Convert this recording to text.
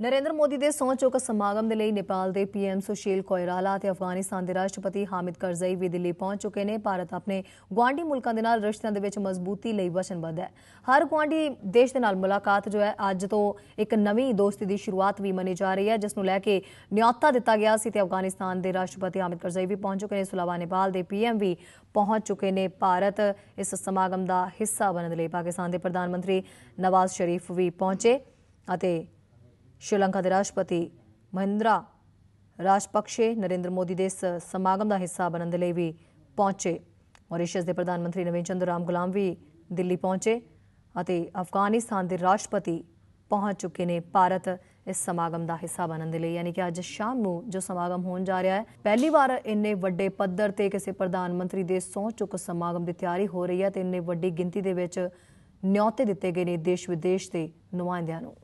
ਨਰਿੰਦਰ ਮੋਦੀ ਦੇ ਸਹੁੰ ਚੁੱਕ ਸਮਾਗਮ ਦੇ ਲਈ ਨੇਪਾਲ ਦੇ ਪੀਐਮ ਸੁਸ਼ੀਲ ਕੋਇਰਾਲਾ ਤੇ ਅਫਗਾਨਿਸਤਾਨ ਦੇ ਰਾਸ਼ਟਰਪਤੀ ਹਾਮਿਦ ਕਰਜ਼ਈ ਵੀ ਦਿੱਲੀ ਪਹੁੰਚ ਚੁੱਕੇ ਨੇ। ਭਾਰਤ ਆਪਣੇ ਗੁਆਂਢੀ ਮੁਲਕਾਂ ਦੇ ਨਾਲ ਰਿਸ਼ਤਿਆਂ ਦੇ ਵਿੱਚ ਮਜ਼ਬੂਤੀ ਲਈ ਵਚਨਬੱਧ ਹੈ। ਹਰ ਗੁਆਂਢੀ ਦੇਸ਼ ਦੇ ਨਾਲ ਮੁਲਾਕਾਤ ਜੋ ਹੈ, ਅੱਜ ਤੋਂ ਇੱਕ ਨਵੀਂ ਦੋਸਤੀ ਦੀ ਸ਼ੁਰੂਆਤ ਵੀ ਮੰਨੀ ਜਾ ਰਹੀ ਹੈ, ਜਿਸ ਨੂੰ ਲੈ ਕੇ ਨਿਯੋਤਾ ਦਿੱਤਾ ਗਿਆ ਸੀ ਤੇ ਅਫਗਾਨਿਸਤਾਨ ਦੇ ਰਾਸ਼ਟਰਪਤੀ ਹਾਮਿਦ ਕਰਜ਼ਈ ਵੀ ਪਹੁੰਚ ਚੁੱਕੇ ਨੇ। ਇਸ ਤੋਂ ਇਲਾਵਾ ਨੇਪਾਲ ਦੇ ਪੀਐਮ ਵੀ ਪਹੁੰਚ ਚੁੱਕੇ ਨੇ। ਭਾਰਤ ਇਸ ਸਮਾਗਮ ਦਾ ਹਿੱਸਾ ਬਣਨ ਦੇ ਲਈ ਪਾਕਿਸਤਾਨ ਦੇ ਪ੍ਰਧਾਨ ਮੰਤਰੀ ਨਵਾਜ਼ ਸ਼ਰੀਫ ਵੀ ਪਹੁੰਚੇ ਅਤੇ ਸ਼੍ਰੀਲੰਕਾ ਦੇ ਰਾਸ਼ਟਰਪਤੀ ਮਹਿੰਦਰਾ ਰਾਜਪਕਸ਼ੇ ਨਰਿੰਦਰ ਮੋਦੀ ਦੇ ਇਸ ਸਮਾਗਮ ਦਾ ਹਿੱਸਾ ਬਣਨ ਦੇ ਲਈ ਵੀ ਪਹੁੰਚੇ। ਮੌਰੀਸ਼ੀਅਸ ਦੇ ਪ੍ਰਧਾਨ ਮੰਤਰੀ ਨਵੀਨ ਚੰਦਰ ਰਾਮ ਗੁਲਾਮ ਵੀ ਦਿੱਲੀ ਪਹੁੰਚੇ ਅਤੇ ਅਫਗਾਨਿਸਤਾਨ ਦੇ ਰਾਸ਼ਟਰਪਤੀ ਪਹੁੰਚ ਚੁੱਕੇ ਨੇ ਭਾਰਤ ਇਸ ਸਮਾਗਮ ਦਾ ਹਿੱਸਾ ਬਣਨ ਦੇ ਲਈ। ਯਾਨੀ ਕਿ ਅੱਜ ਸ਼ਾਮ ਨੂੰ ਜੋ ਸਮਾਗਮ ਹੋਣ ਜਾ ਰਿਹਾ ਹੈ, ਪਹਿਲੀ ਵਾਰ ਇੰਨੇ ਵੱਡੇ ਪੱਧਰ ਤੇ ਕਿਸੇ ਪ੍ਰਧਾਨ ਮੰਤਰੀ ਦੇ ਸਹੁੰ ਚੁੱਕ ਸਮਾਗਮ ਦੀ ਤਿਆਰੀ ਹੋ ਰਹੀ ਹੈ ਤੇ ਇੰਨੇ ਵੱਡੀ ਗਿਣਤੀ ਦੇ ਵਿੱਚ ਨਿਯੋਤੇ ਦਿੱਤੇ ਗਏ ਨੇ ਦੇਸ਼ ਵਿਦੇਸ਼ ਦੇ ਨੁਮਾਇੰਦਿਆਂ ਨੂੰ।